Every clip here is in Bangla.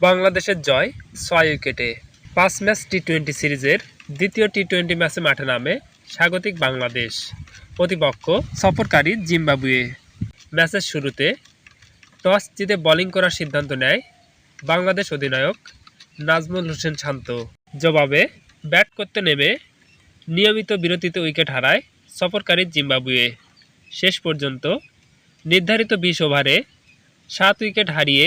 বাংলাদেশের জয় ছয় উইকেটে। পাঁচ ম্যাচ টি টোয়েন্টি সিরিজের দ্বিতীয় টি টোয়েন্টি ম্যাচে মাঠে নামে স্বাগতিক বাংলাদেশ প্রতিপক্ষ সফরকারী জিম্বাবুয়ে। ম্যাচের শুরুতে টস জিতে বোলিং করার সিদ্ধান্ত নেয় বাংলাদেশ অধিনায়ক নাজমুল হোসেন শান্ত। জবাবে ব্যাট করতে নেমে নিয়মিত বিরতিতে উইকেট হারায় সফরকারী জিম্বাবুয়ে। শেষ পর্যন্ত নির্ধারিত বিশ ওভারে সাত উইকেট হারিয়ে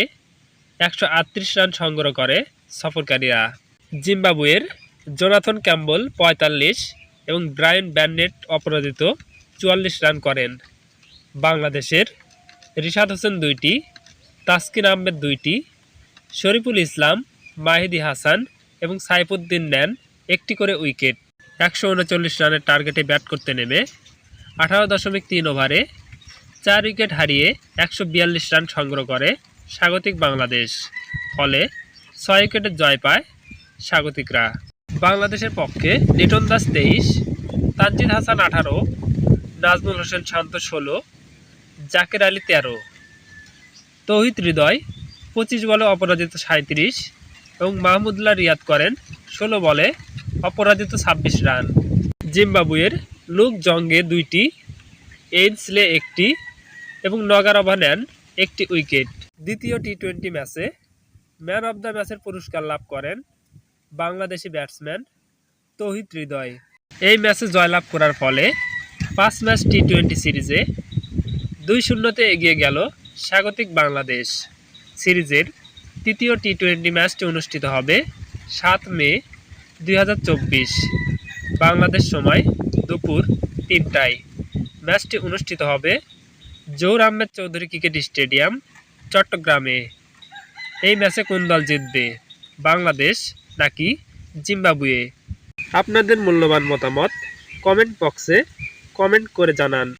একশো আটত্রিশ রান সংগ্রহ করে সফরকারীরা। জিম্বাবুয়ের জোনাথন ক্যাম্বল পঁয়তাল্লিশ এবং ব্রায়ান ব্যান্নেট অপরাজিত চুয়াল্লিশ রান করেন। বাংলাদেশের রিশাদ হোসেন দুইটি, তাসকিন আহমেদ দুইটি, শরীফুল ইসলাম, মাহিদি হাসান এবং সাইফুদ্দিন নেন একটি করে উইকেট। একশো উনচল্লিশ রানের টার্গেটে ব্যাট করতে নেমে আঠারো দশমিক তিন ওভারে চার উইকেট হারিয়ে একশো বিয়াল্লিশ রান সংগ্রহ করে স্বাগতিক বাংলাদেশ। ফলে ছয় উইকেটের জয় পায় স্বাগতিকরা। বাংলাদেশের পক্ষে লিটন দাস তেইশ তানজিদ হাসান আঠারো, নাজমুল হোসেন শান্ত ষোলো, জাকের আলী তেরো। তৌহিদ হৃদয় পঁচিশ বলে অপরাজিত সাঁত্রিশ এবং মাহমুদুল্লাহ রিয়াদ করেন ষোলো বলে অপরাজিত ছাব্বিশ রান। জিম্বাবুয়ের লুক জঙ্গে দুইটি এইডসলে একটি এবং নগারভা নেন একটি উইকেট। দ্বিতীয় টি টোয়েন্টি ম্যাচে ম্যান অব দ্য ম্যাচের পুরস্কার লাভ করেন বাংলাদেশি ব্যাটসম্যান তৌহিদ হৃদয়। এই ম্যাচে জয়লাভ করার ফলে পাঁচ ম্যাচ টি টোয়েন্টি সিরিজে দুই শূন্যতে এগিয়ে গেল স্বাগতিক বাংলাদেশ। সিরিজের তৃতীয় টি টোয়েন্টি ম্যাচটি অনুষ্ঠিত হবে সাত মে দুই হাজার চব্বিশ, বাংলাদেশ সময় দুপুর তিনটায়। ম্যাচটি অনুষ্ঠিত হবে জৌর আহমেদ চৌধুরী ক্রিকেট স্টেডিয়াম, চট্টগ্রামে। এই ম্যাচে কোন দল জিতবে? বাংলাদেশ নাকি জিম্বাবুয়ে? আপনাদের মূল্যবান মতামত কমেন্ট বক্সে কমেন্ট করে জানান।